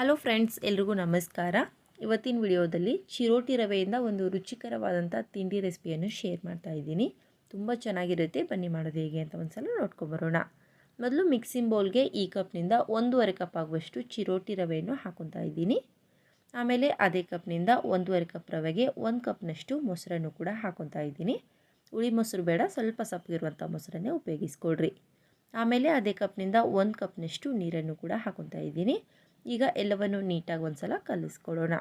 Hello friends ಎಲ್ರಿಗೂ ನಮಸ್ಕಾರ. ಇವತ್ತಿನ ವಿಡಿಯೋದಲ್ಲಿ ಚಿರೋಟಿ ರವೆಯಿಂದ ಒಂದು ರುಚಿಕರವಾದಂಥ ತಿಂಡಿ ರೆಸಿಪಿಯನ್ನು ಶೇರ್ ಮಾಡ್ತಾ ಇದ್ದೀನಿ. ತುಂಬ ಚೆನ್ನಾಗಿರುತ್ತೆ, ಬನ್ನಿ ಮಾಡೋದು ಹೇಗೆ ಅಂತ ಒಂದು ಸಲ ನೋಡ್ಕೊಂಬರೋಣ ಮೊದಲು ಮಿಕ್ಸಿಂಗ್ ಬೌಲ್ಗೆ ಈ ಕಪ್ನಿಂದ ಒಂದೂವರೆ ಕಪ್ ಆಗುವಷ್ಟು ಚಿರೋಟಿ ರವೆಯನ್ನು ಹಾಕೊತಾ ಇದ್ದೀನಿ. ಆಮೇಲೆ ಅದೇ ಕಪ್ನಿಂದ ಒಂದೂವರೆ ಕಪ್ ರವೆಗೆ ಒಂದು ಕಪ್ನಷ್ಟು ಮೊಸರನ್ನು ಕೂಡ ಹಾಕೊತಾ ಇದ್ದೀನಿ. ಹುಳಿ ಮೊಸರು ಬೇಡ, ಸ್ವಲ್ಪ ಸಪ್ಪಗಿರುವಂಥ ಮೊಸರನ್ನೇ ಉಪಯೋಗಿಸ್ಕೊಳ್ರಿ. ಆಮೇಲೆ ಅದೇ ಕಪ್ನಿಂದ ಒಂದು ಕಪ್ನಷ್ಟು ನೀರನ್ನು ಕೂಡ ಹಾಕೊತಾ ಇದ್ದೀನಿ. ಈಗ ಎಲ್ಲವನ್ನು ನೀಟಾಗಿ ಒಂದು ಸಲ ಕಲಿಸ್ಕೊಳ್ಳೋಣ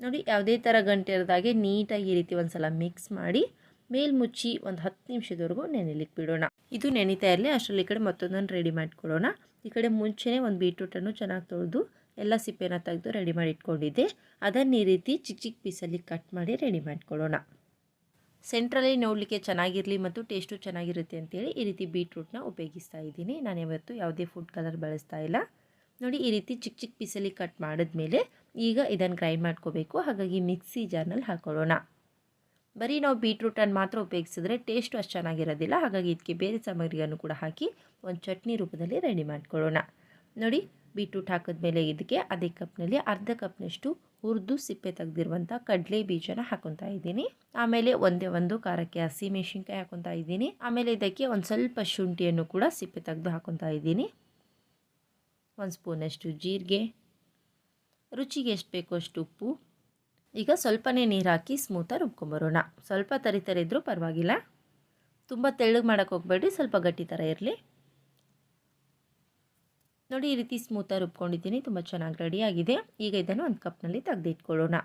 ನೋಡಿ, ಯಾವುದೇ ಥರ ಗಂಟೆ ಇರೋದಾಗೆ ನೀಟಾಗಿ ಈ ರೀತಿ ಒಂದು ಸಲ ಮಿಕ್ಸ್ ಮಾಡಿ ಮೇಲ್ಮುಚ್ಚಿ ಒಂದು ಹತ್ತು ನಿಮಿಷದವರೆಗೂ ನೆನೆಲಿಕ್ಕೆ ಬಿಡೋಣ. ಇದು ನೆನೀತಾ ಇರಲಿ, ಅಷ್ಟರಲ್ಲಿ ಈ ಕಡೆ ಮತ್ತೊಂದನ್ನು ರೆಡಿ ಮಾಡ್ಕೊಳ್ಳೋಣ ಈ ಕಡೆ ಮುಂಚೆನೇ ಒಂದು ಬೀಟ್ರೂಟನ್ನು ಚೆನ್ನಾಗಿ ತೊಳೆದು ಎಲ್ಲ ಸಿಪ್ಪೆನ ತೆಗೆದು ರೆಡಿ ಮಾಡಿ ಇಟ್ಕೊಂಡಿದ್ದೆ. ಅದನ್ನು ಈ ರೀತಿ ಚಿಕ್ಕ ಚಿಕ್ಕ ಪೀಸಲ್ಲಿ ಕಟ್ ಮಾಡಿ ರೆಡಿ ಮಾಡ್ಕೊಳ್ಳೋಣ. ಸೆಂಟ್ರಲ್ಲಿ ನೋಡಲಿಕ್ಕೆ ಚೆನ್ನಾಗಿರಲಿ ಮತ್ತು ಟೇಸ್ಟು ಚೆನ್ನಾಗಿರುತ್ತೆ ಅಂತೇಳಿ ಈ ರೀತಿ ಬೀಟ್ರೂಟ್ನ ಉಪಯೋಗಿಸ್ತಾ ಇದ್ದೀನಿ. ನಾನು ಇವತ್ತು ಯಾವುದೇ ಫುಡ್ ಕಲರ್ ಬಳಸ್ತಾ ಇಲ್ಲ. ನೋಡಿ ಈ ರೀತಿ ಚಿಕ್ಕ ಚಿಕ್ಕ ಪೀಸಲ್ಲಿ ಕಟ್ ಮಾಡಿದ್ಮೇಲೆ ಈಗ ಇದನ್ನು ಗ್ರೈಂಡ್ ಮಾಡ್ಕೋಬೇಕು. ಹಾಗಾಗಿ ಮಿಕ್ಸಿ ಜಾರ್ನಲ್ಲಿ ಹಾಕೊಳ್ಳೋಣ. ಬರೀ ನಾವು ಬೀಟ್ರೂಟನ್ನು ಮಾತ್ರ ಉಪಯೋಗಿಸಿದ್ರೆ ಟೇಸ್ಟು ಅಷ್ಟು ಚೆನ್ನಾಗಿರೋದಿಲ್ಲ. ಹಾಗಾಗಿ ಇದಕ್ಕೆ ಬೇರೆ ಸಾಮಗ್ರಿಯನ್ನು ಕೂಡ ಹಾಕಿ ಒಂದು ಚಟ್ನಿ ರೂಪದಲ್ಲಿ ರೆಡಿ ಮಾಡ್ಕೊಳ್ಳೋಣ. ನೋಡಿ ಬೀಟ್ರೂಟ್ ಹಾಕಿದ್ಮೇಲೆ ಇದಕ್ಕೆ ಅದೇ ಕಪ್ನಲ್ಲಿ ಅರ್ಧ ಕಪ್ನಷ್ಟು ಹುರಿದು ಸಿಪ್ಪೆ ತೆಗೆದಿರುವಂಥ ಕಡಲೆ ಬೀಜನ ಹಾಕೊತಾ ಇದ್ದೀನಿ. ಆಮೇಲೆ ಒಂದೇ ಒಂದು ಖಾರಕ್ಕೆ ಹಸಿ ಮೆಣಸಿನ್ಕಾಯಿ ಹಾಕೊತಾ ಇದ್ದೀನಿ. ಆಮೇಲೆ ಇದಕ್ಕೆ ಒಂದು ಸ್ವಲ್ಪ ಶುಂಠಿಯನ್ನು ಕೂಡ ಸಿಪ್ಪೆ ತೆಗೆದು ಹಾಕೊತಾ ಇದ್ದೀನಿ. ಒಂದು ಸ್ಪೂನಷ್ಟು ಜೀರಿಗೆ, ರುಚಿಗೆ ಎಷ್ಟು ಬೇಕೋ ಅಷ್ಟು ಉಪ್ಪು, ಈಗ ಸ್ವಲ್ಪನೇ ನೀರು ಹಾಕಿ ಸ್ಮೂತಾಗಿ ರುಬ್ಕೊಂಬರೋಣ. ಸ್ವಲ್ಪ ತರಿ ಇದ್ದರೂ ಪರವಾಗಿಲ್ಲ. ತುಂಬ ತೆಳ್ಳಗೆ ಮಾಡೋಕ್ಕೆ ಹೋಗಬೇಡಿ ಸ್ವಲ್ಪ ಗಟ್ಟಿ ಥರ ಇರಲಿ. ನೋಡಿ, ಈ ರೀತಿ ಸ್ಮೂತಾಗಿ ರುಬ್ಕೊಂಡಿದ್ದೀನಿ. ತುಂಬ ಚೆನ್ನಾಗಿ ರೆಡಿಯಾಗಿದೆ ಈಗ ಇದನ್ನು ಒಂದು ಕಪ್ನಲ್ಲಿ ತೆಗೆದಿಟ್ಕೊಳ್ಳೋಣ.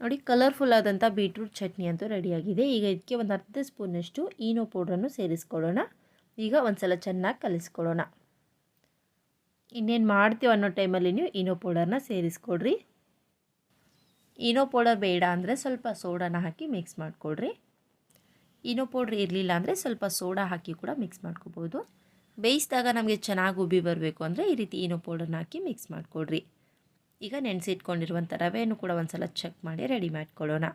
ನೋಡಿ ಕಲರ್ಫುಲ್ ಆದಂಥ ಬೀಟ್ರೂಟ್ ಚಟ್ನಿ ಅಂತೂ ರೆಡಿಯಾಗಿದೆ ಈಗ ಇದಕ್ಕೆ ಒಂದು ಅರ್ಧ ಸ್ಪೂನಷ್ಟು ಈನೋ ಪೌಡ್ರನ್ನು ಸೇರಿಸ್ಕೊಳ್ಳೋಣ. ಈಗ ಒಂದು ಸಲ ಚೆನ್ನಾಗಿ ಕಲಿಸ್ಕೊಳ್ಳೋಣ. ಇನ್ನೇನು ಮಾಡ್ತೀವಿ ಅನ್ನೋ ಟೈಮಲ್ಲಿ ನೀವು ಈನೋ ಪೌಡರ್ನ ಸೇರಿಸ್ಕೊಡ್ರಿ. ಈನೋ ಪೌಡರ್ ಬೇಡ ಅಂದರೆ ಸ್ವಲ್ಪ ಸೋಡಾನ ಹಾಕಿ ಮಿಕ್ಸ್ ಮಾಡಿಕೊಡ್ರಿ. ಈನೋ ಪೌಡ್ರ್ ಇರಲಿಲ್ಲ ಅಂದರೆ ಸ್ವಲ್ಪ ಸೋಡಾ ಹಾಕಿ ಕೂಡ ಮಿಕ್ಸ್ ಮಾಡ್ಕೋಬೋದು. ಬೇಯಿಸಿದಾಗ ನಮಗೆ ಚೆನ್ನಾಗಿ ಉಬ್ಬಿ ಬರಬೇಕು ಅಂದರೆ ಈ ರೀತಿ ಏನೋ ಪೌಡರ್ನ ಹಾಕಿ ಮಿಕ್ಸ್ ಮಾಡಿಕೊಡ್ರಿ. ಈಗ ನೆನೆಸಿಟ್ಕೊಂಡಿರುವಂಥ ರವೆಯನ್ನು ಕೂಡ ಒಂದು ಸಲ ಚೆಕ್ ಮಾಡಿ ರೆಡಿ ಮಾಡ್ಕೊಳ್ಳೋಣ.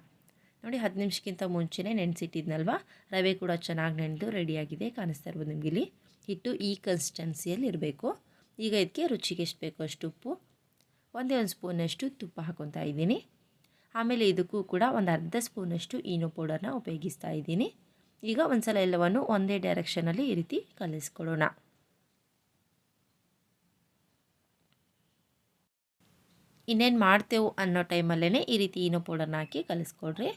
ನೋಡಿ ಹತ್ತು ನಿಮಿಷಕ್ಕಿಂತ ಮುಂಚೆನೇ ನೆನೆಸಿಟ್ಟಿದ್ನಲ್ವ? ರವೆ ಕೂಡ ಚೆನ್ನಾಗಿ ನೆನೆದು ರೆಡಿಯಾಗಿದೆ ಕಾಣಿಸ್ತಾ ಇರ್ಬೋದು ನಿಮಗೆ ಇಲ್ಲಿ. ಹಿಟ್ಟು ಈ ಕನ್ಸಿಸ್ಟೆನ್ಸಿಯಲ್ಲಿ ಇರಬೇಕು. ಈಗ ಇದಕ್ಕೆ ರುಚಿಗೆ ಎಷ್ಟು ಬೇಕೋ ಅಷ್ಟು ಉಪ್ಪು. ಒಂದೇ ಒಂದು ಸ್ಪೂನಷ್ಟು ತುಪ್ಪ ಹಾಕೊತಾ ಇದ್ದೀನಿ. ಆಮೇಲೆ ಇದಕ್ಕೂ ಕೂಡ ಒಂದು ಅರ್ಧ ಸ್ಪೂನಷ್ಟು ಈನೋ ಪೌಡರ್ನ ಉಪಯೋಗಿಸ್ತಾ ಇದ್ದೀನಿ. ಈಗ ಒಂದು ಸಲ ಎಲ್ಲವನ್ನು ಒಂದೇ ಡೈರೆಕ್ಷನಲ್ಲಿ ಈ ರೀತಿ ಕಲಿಸ್ಕೊಳ್ಳೋಣ. ಇನ್ನೇನು ಮಾಡ್ತೇವೆ ಅನ್ನೋ ಟೈಮಲ್ಲೇ ಈ ರೀತಿ ಇನೋ ಪೌಡರ್ನ ಹಾಕಿ ಕಲಿಸ್ಕೊಡ್ರಿ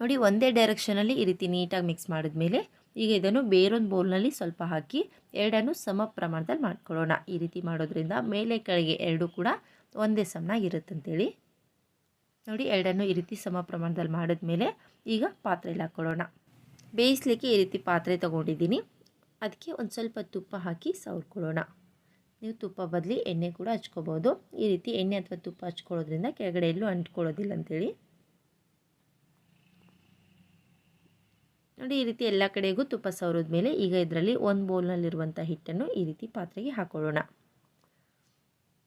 ನೋಡಿ, ಒಂದೇ ಡೈರೆಕ್ಷನಲ್ಲಿ ಈ ರೀತಿ ನೀಟಾಗಿ ಮಿಕ್ಸ್ ಮಾಡಿದ್ಮೇಲೆ ಈಗ ಇದನ್ನು ಬೇರೊಂದು ಬೌಲ್ನಲ್ಲಿ ಸ್ವಲ್ಪ ಹಾಕಿ ಎರಡನ್ನು ಸಮ ಪ್ರಮಾಣದಲ್ಲಿ ಮಾಡ್ಕೊಳ್ಳೋಣ. ಈ ರೀತಿ ಮಾಡೋದ್ರಿಂದ ಮೇಲೆ ಕೆಳಗೆ ಎರಡೂ ಕೂಡ ಒಂದೇ ಸಮನಾಗಿರುತ್ತಂತೇಳಿ. ನೋಡಿ, ಎರಡನ್ನು ಈ ರೀತಿ ಸಮ ಪ್ರಮಾಣದಲ್ಲಿ ಮಾಡಿದ್ಮೇಲೆ ಈಗ ಪಾತ್ರೆಯಲ್ಲಿ ಹಾಕ್ಕೊಳ್ಳೋಣ ಬೇಯಿಸ್ಲಿಕ್ಕೆ ಈ ರೀತಿ ಪಾತ್ರೆ ತೊಗೊಂಡಿದ್ದೀನಿ. ಅದಕ್ಕೆ ಒಂದು ಸ್ವಲ್ಪ ತುಪ್ಪ ಹಾಕಿ ಸವರ್ಕೊಳ್ಳೋಣ. ನೀವು ತುಪ್ಪ ಬದಲಿ ಎಣ್ಣೆ ಕೂಡ ಹಚ್ಕೋಬೋದು. ಈ ರೀತಿ ಎಣ್ಣೆ ಅಥವಾ ತುಪ್ಪ ಹಚ್ಕೊಳ್ಳೋದ್ರಿಂದ ಕೆಳಗಡೆ ಎಲ್ಲೂ ಅಂಟ್ಕೊಳ್ಳೋದಿಲ್ಲ ಅಂಥೇಳಿ ನೋಡಿ, ಈ ರೀತಿ ಎಲ್ಲ ಕಡೆಗೂ ತುಪ್ಪ ಸವರಿದ ಮೇಲೆ ಈಗ ಇದರಲ್ಲಿ ಒಂದು ಬೌಲ್ನಲ್ಲಿರುವಂಥ ಹಿಟ್ಟನ್ನು ಈ ರೀತಿ ಪಾತ್ರೆಗೆ ಹಾಕೊಳ್ಳೋಣ.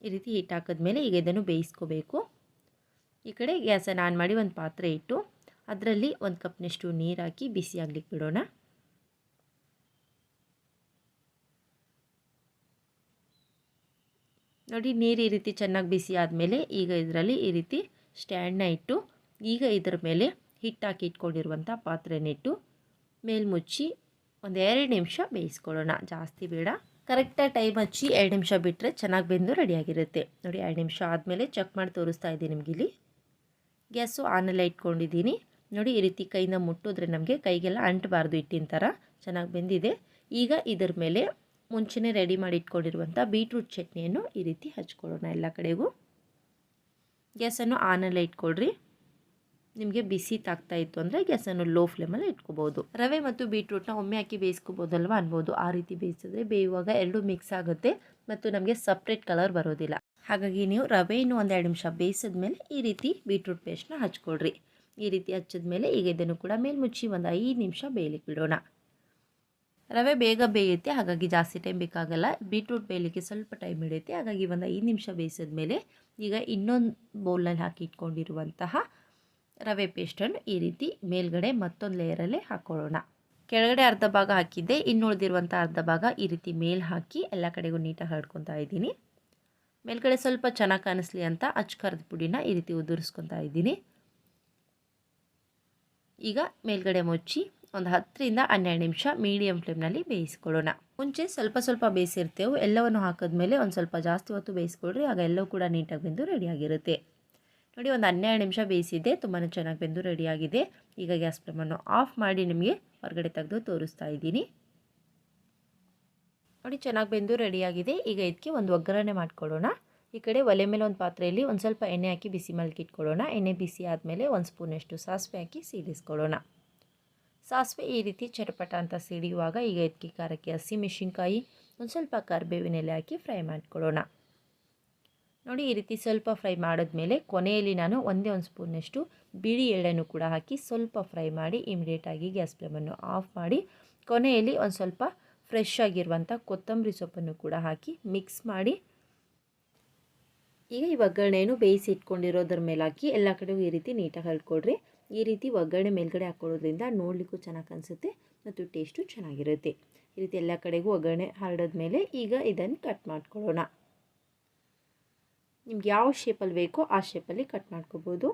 ಈ ರೀತಿ ಹಿಟ್ಟು ಹಾಕಿದ್ಮೇಲೆ ಈಗ ಇದನ್ನು ಬೇಯಿಸ್ಕೋಬೇಕು. ಈ ಕಡೆ ಗ್ಯಾಸನ್ನು ಆನ್ ಮಾಡಿ ಒಂದು ಪಾತ್ರೆ ಇಟ್ಟು ಅದರಲ್ಲಿ ಒಂದು ಕಪ್ನಷ್ಟು ನೀರು ಹಾಕಿ ಬಿಸಿ ಆಗ್ಲಿಕ್ಕೆ ಬಿಡೋಣ. ನೋಡಿ, ನೀರು ಈ ರೀತಿ ಚೆನ್ನಾಗಿ ಬಿಸಿ ಆದಮೇಲೆ ಈಗ ಇದರಲ್ಲಿ ಈ ರೀತಿ ಸ್ಟ್ಯಾಂಡ್ನ ಇಟ್ಟು ಈಗ ಇದರ ಮೇಲೆ ಹಿಟ್ಟಾಕಿ ಇಟ್ಕೊಂಡಿರುವಂಥ ಪಾತ್ರೆನಿಟ್ಟು ಮೇಲ್ಮುಚ್ಚಿ ಒಂದು ಎರಡು ನಿಮಿಷ ಬೇಯಿಸ್ಕೊಳ್ಳೋಣ. ಜಾಸ್ತಿ ಬೇಡ. ಕರೆಕ್ಟಾಗಿ ಟೈಮ್ ಹಚ್ಚಿ ಎರಡು ನಿಮಿಷ ಬಿಟ್ಟರೆ ಚೆನ್ನಾಗಿ ಬೆಂದು ರೆಡಿಯಾಗಿರುತ್ತೆ ನೋಡಿ, ಎರಡು ನಿಮಿಷ ಆದಮೇಲೆ ಚೆಕ್ ಮಾಡಿ ತೋರಿಸ್ತಾ ಇದ್ದೀನಿ ನಿಮಗಿಲ್ಲಿ ಗ್ಯಾಸು ಆನಲ್ಲೇ ಇಟ್ಕೊಂಡಿದ್ದೀನಿ. ನೋಡಿ, ಈ ರೀತಿ ಕೈಯಿಂದ ಮುಟ್ಟಿದ್ರೆ ನಮಗೆ ಕೈಗೆಲ್ಲ ಅಂಟಬಾರ್ದು ಇಟ್ಟಿನ ಥರ. ಚೆನ್ನಾಗಿ ಬೆಂದಿದೆ. ಈಗ ಇದರ ಮೇಲೆ ಮುಂಚೆನೇ ರೆಡಿ ಮಾಡಿ ಇಟ್ಕೊಂಡಿರುವಂಥ ಬೀಟ್ರೂಟ್ ಚಟ್ನಿಯನ್ನು ಈ ರೀತಿ ಹಚ್ಕೊಳ್ಳೋಣ ಎಲ್ಲ ಕಡೆಗೂ. ಗ್ಯಾಸನ್ನು ಆನಲ್ಲೇ ಇಟ್ಕೊಳ್ರಿ. ನಿಮಗೆ ಬಿಸಿ ತಾಗ್ತಾ ಇತ್ತು ಅಂದರೆ ಗ್ಯಾಸನ್ನು ಲೋ ಫ್ಲೇಮಲ್ಲಿ ಇಟ್ಕೋಬೋದು. ರವೆ ಮತ್ತು ಬೀಟ್ರೂಟ್ನ ಒಮ್ಮೆ ಹಾಕಿ ಬೇಯಿಸ್ಕೋಬೋದಲ್ವ ಅನ್ಬೋದು. ಆ ರೀತಿ ಬೇಯಿಸಿದ್ರೆ ಬೇಯುವಾಗ ಎರಡು ಮಿಕ್ಸ್ ಆಗುತ್ತೆ ಮತ್ತು ನಮಗೆ ಸಪ್ರೇಟ್ ಕಲರ್ ಬರೋದಿಲ್ಲ. ಹಾಗಾಗಿ ನೀವು ರವೆಯನ್ನು ಒಂದು ಎರಡು ನಿಮಿಷ ಬೇಯಿಸಿದ್ಮೇಲೆ ಈ ರೀತಿ ಬೀಟ್ರೂಟ್ ಪೇಸ್ಟ್ನ ಹಚ್ಕೊಳ್ರಿ. ಈ ರೀತಿ ಹಚ್ಚಿದ ಮೇಲೆ ಈಗ ಇದನ್ನು ಕೂಡ ಮೇಲ್ಮುಚ್ಚಿ ಒಂದು ಐದು ನಿಮಿಷ ಬೇಯಲಿಕ್ಕೆ ಬಿಡೋಣ ರವೆ ಬೇಗ ಬೇಯುತ್ತೆ, ಹಾಗಾಗಿ ಜಾಸ್ತಿ ಟೈಮ್ ಬೇಕಾಗಲ್ಲ. ಬೀಟ್ರೂಟ್ ಬೇಯಲಿಕ್ಕೆ ಸ್ವಲ್ಪ ಟೈಮ್ ಹಿಡಿಯುತ್ತೆ, ಹಾಗಾಗಿ ಒಂದು ಐದು ನಿಮಿಷ ಬೇಯಿಸಿದ ಮೇಲೆ ಈಗ ಇನ್ನೊಂದು ಬೌಲಲ್ಲಿ ಹಾಕಿ ಇಟ್ಕೊಂಡಿರುವಂತಹ ರವೆ ಪೇಸ್ಟನ್ನು ಈ ರೀತಿ ಮೇಲ್ಗಡೆ ಮತ್ತೊಂದು ಲೇಯರಲ್ಲೇ ಹಾಕ್ಕೊಳ್ಳೋಣ ಕೆಳಗಡೆ ಅರ್ಧ ಭಾಗ ಹಾಕಿದ್ದೆ ಇನ್ನು ಉಳಿದಿರುವಂಥ ಅರ್ಧ ಭಾಗ ಈ ರೀತಿ ಮೇಲೆ ಹಾಕಿ ಎಲ್ಲ ಕಡೆಗೂ ನೀಟಾಗಿ ಹರಡ್ಕೊತಾ ಇದ್ದೀನಿ. ಮೇಲ್ಗಡೆ ಸ್ವಲ್ಪ ಚೆನ್ನಾಗಿ ಕಾಣಿಸ್ಲಿ ಅಂತ ಅಚ್ಚ ಖಾರದ ಪುಡಿನ ಈ ರೀತಿ ಉದುರಿಸ್ಕೊತಾ ಇದ್ದೀನಿ. ಈಗ ಮೇಲ್ಗಡೆ ಮುಚ್ಚಿ ಒಂದು ಹತ್ತರಿಂದ ಹನ್ನೆರಡು ನಿಮಿಷ ಮೀಡಿಯಂ ಫ್ಲೇಮ್ನಲ್ಲಿ ಬೇಯಿಸ್ಕೊಳ್ಳೋಣ. ಮುಂಚೆ ಸ್ವಲ್ಪ ಸ್ವಲ್ಪ ಬೇಯಿಸಿರ್ತೇವೆ. ಎಲ್ಲವನ್ನು ಹಾಕಿದ್ಮೇಲೆ ಒಂದು ಸ್ವಲ್ಪ ಜಾಸ್ತಿ ಹೊತ್ತು ಬೇಯಿಸ್ಕೊಳ್ರಿ. ಆಗ ಎಲ್ಲವೂ ಕೂಡ ನೀಟಾಗಿ ಬೆಂದು ರೆಡಿಯಾಗಿರುತ್ತೆ ನೋಡಿ, ಒಂದು ಹನ್ನೆರಡು ನಿಮಿಷ ಬೇಯಿಸಿದ್ದೆ. ತುಂಬಾ ಚೆನ್ನಾಗಿ ಬೆಂದು ರೆಡಿಯಾಗಿದೆ ಈಗ ಗ್ಯಾಸ್ ಫ್ಲೇಮನ್ನು ಆಫ್ ಮಾಡಿ ನಿಮಗೆ ಹೊರಗಡೆ ತೆಗೆದು ತೋರಿಸ್ತಾ ಇದ್ದೀನಿ. ನೋಡಿ, ಚೆನ್ನಾಗಿ ಬೆಂದು ರೆಡಿಯಾಗಿದೆ ಈಗ ಇದಕ್ಕೆ ಒಂದು ಒಗ್ಗರಣೆ ಮಾಡ್ಕೊಳ್ಳೋಣ. ಈ ಕಡೆ ಒಲೆ ಮೇಲೆ ಒಂದು ಪಾತ್ರೆಯಲ್ಲಿ ಒಂದು ಸ್ವಲ್ಪ ಎಣ್ಣೆ ಹಾಕಿ ಬಿಸಿ ಮಲ್ಕಿ ಇಟ್ಕೊಳ್ಳೋಣ. ಎಣ್ಣೆ ಬಿಸಿ ಆದಮೇಲೆ ಒಂದು ಸ್ಪೂನಷ್ಟು ಸಾಸಿವೆ ಹಾಕಿ ಸೀಡಿಸ್ಕೊಳ್ಳೋಣ ಸಾಸಿವೆ ಈ ರೀತಿ ಚಟಪಟ ಅಂತ ಸಿಡಿಯುವಾಗ ಈಗ ಇದಕ್ಕೆ ಖಾರಕ್ಕೆ ಹಸಿಮೆಣಸಿನ್ಕಾಯಿ ಒಂದು ಸ್ವಲ್ಪ ಕರಿಬೇವಿನೆಲೆ ಹಾಕಿ ಫ್ರೈ ಮಾಡ್ಕೊಳ್ಳೋಣ. ನೋಡಿ, ಈ ರೀತಿ ಸ್ವಲ್ಪ ಫ್ರೈ ಮಾಡಿದ್ಮೇಲೆ ಕೊನೆಯಲ್ಲಿ ನಾನು ಒಂದೇ ಒಂದು ಸ್ಪೂನಷ್ಟು ಬಿಳಿ ಎಳ್ಳೆನೂ ಕೂಡ ಹಾಕಿ ಸ್ವಲ್ಪ ಫ್ರೈ ಮಾಡಿ ಇಮಿಡಿಯೇಟಾಗಿ ಗ್ಯಾಸ್ ಫ್ಲೇಮನ್ನು ಆಫ್ ಮಾಡಿ, ಕೊನೆಯಲ್ಲಿ ಒಂದು ಸ್ವಲ್ಪ ಫ್ರೆಶ್ ಆಗಿರುವಂಥ ಕೊತ್ತಂಬರಿ ಸೊಪ್ಪನ್ನು ಕೂಡ ಹಾಕಿ ಮಿಕ್ಸ್ ಮಾಡಿ. ಈಗ ಈ ಒಗ್ಗರಣೆಯನ್ನು ಬೇಯಿಸಿ ಇಟ್ಕೊಂಡಿರೋದ್ರ ಮೇಲೆ ಹಾಕಿ ಎಲ್ಲ ಕಡೆಗೂ ಈ ರೀತಿ ನೀಟಾಗಿ ಹಲ್ಕೊಡ್ರಿ ಈ ರೀತಿ ಒಗ್ಗರಣೆ ಮೇಲ್ಗಡೆ ಹಾಕ್ಕೊಳ್ಳೋದ್ರಿಂದ ನೋಡಲಿಕ್ಕೂ ಚೆನ್ನಾಗಿ ಅನಿಸುತ್ತೆ ಮತ್ತು ಟೇಸ್ಟು ಚೆನ್ನಾಗಿರುತ್ತೆ. ಈ ರೀತಿ ಎಲ್ಲ ಕಡೆಗೂ ಒಗ್ಗರಣೆ ಹರಡಿದ್ಮೇಲೆ ಈಗ ಇದನ್ನು ಕಟ್ ಮಾಡ್ಕೊಳ್ಳೋಣ. ನಿಮ್ಗೆ ಯಾವ ಶೇಪಲ್ಲಿ ಬೇಕೋ ಆ ಶೇಪಲ್ಲಿ ಕಟ್ ಮಾಡ್ಕೋಬೋದು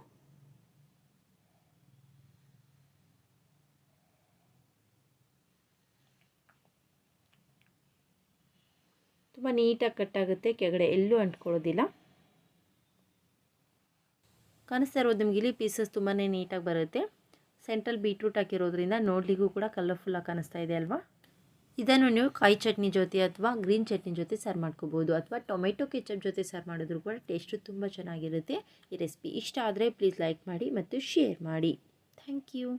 ತುಂಬ ನೀಟಾಗಿ ಕಟ್ಟಾಗುತ್ತೆ, ಕೆಳಗಡೆ ಎಲ್ಲೂ ಅಂಟ್ಕೊಳ್ಳೋದಿಲ್ಲ. ಕಾಣಿಸ್ತಾ ಇರೋದು ನಿಮ್ಗೆ ಇಲ್ಲಿ ಪೀಸಸ್ ತುಂಬಾ ನೀಟಾಗಿ ಬರುತ್ತೆ. ಸೆಂಟ್ರಲ್ ಬೀಟ್ರೂಟ್ ಹಾಕಿರೋದ್ರಿಂದ ನೋಡಲಿಕ್ಕೂ ಕೂಡ ಕಲರ್ಫುಲ್ಲಾಗಿ ಕಾಣಿಸ್ತಾ ಇದೆ ಅಲ್ವಾ? ಇದನ್ನು ನೀವು ಕಾಯಿ ಚಟ್ನಿ ಜೊತೆ ಅಥವಾ ಗ್ರೀನ್ ಚಟ್ನಿ ಜೊತೆ ಸರ್ವ್ ಮಾಡ್ಕೋಬೋದು. ಅಥವಾ ಟೊಮೆಟೊ ಕೆಚಪ್ ಜೊತೆ ಸರ್ವ್ ಮಾಡಿದ್ರು ಕೂಡ ಟೇಸ್ಟು ತುಂಬ ಚೆನ್ನಾಗಿರುತ್ತೆ. ಈ ರೆಸಿಪಿ ಇಷ್ಟ ಆದರೆ ಪ್ಲೀಸ್ ಲೈಕ್ ಮಾಡಿ ಮತ್ತು ಶೇರ್ ಮಾಡಿ. Thank you